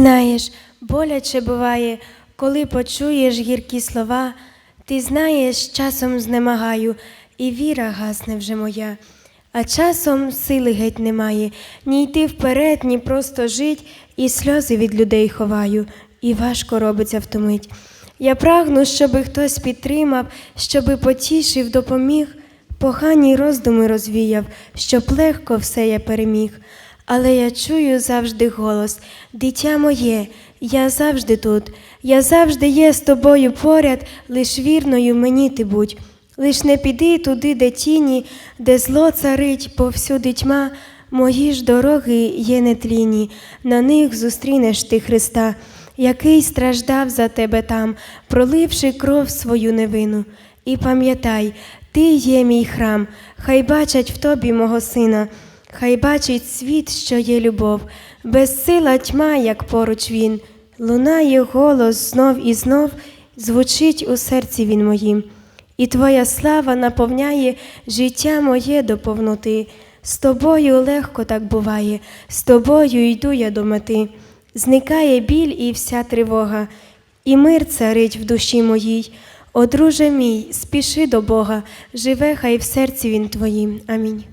Знаєш, боляче буває, коли почуєш гіркі слова. Ти знаєш, часом знемагаю, і віра гасне вже моя. А часом сили геть немає, ні йти вперед, ні просто жить, і сльози від людей ховаю, і важко робиться втомить. Я прагну, щоби хтось підтримав, щоби потішив, допоміг, погані роздуми розвіяв, щоб легко все я переміг. Але я чую завжди голос, дитя моє, я завжди тут, я завжди є з тобою поряд, лиш вірною мені ти будь. Лиш не піди туди, де тіні, де зло царить, повсюди тьма, мої ж дороги є нетлінні, на них зустрінеш ти Христа, який страждав за тебе там, проливши кров свою невину. І пам'ятай, ти є мій храм, хай бачать в тобі мого сина. Хай бачить світ, що є любов, безсила тьма, як поруч він, лунає голос знов і знов, звучить у серці він моїм. І твоя слава наповняє життя моє до повноти. З тобою легко так буває, з тобою йду я до мети. Зникає біль і вся тривога, і мир царить в душі моїй. О, друже мій, спіши до Бога, живе хай в серці він твоїм. Амінь.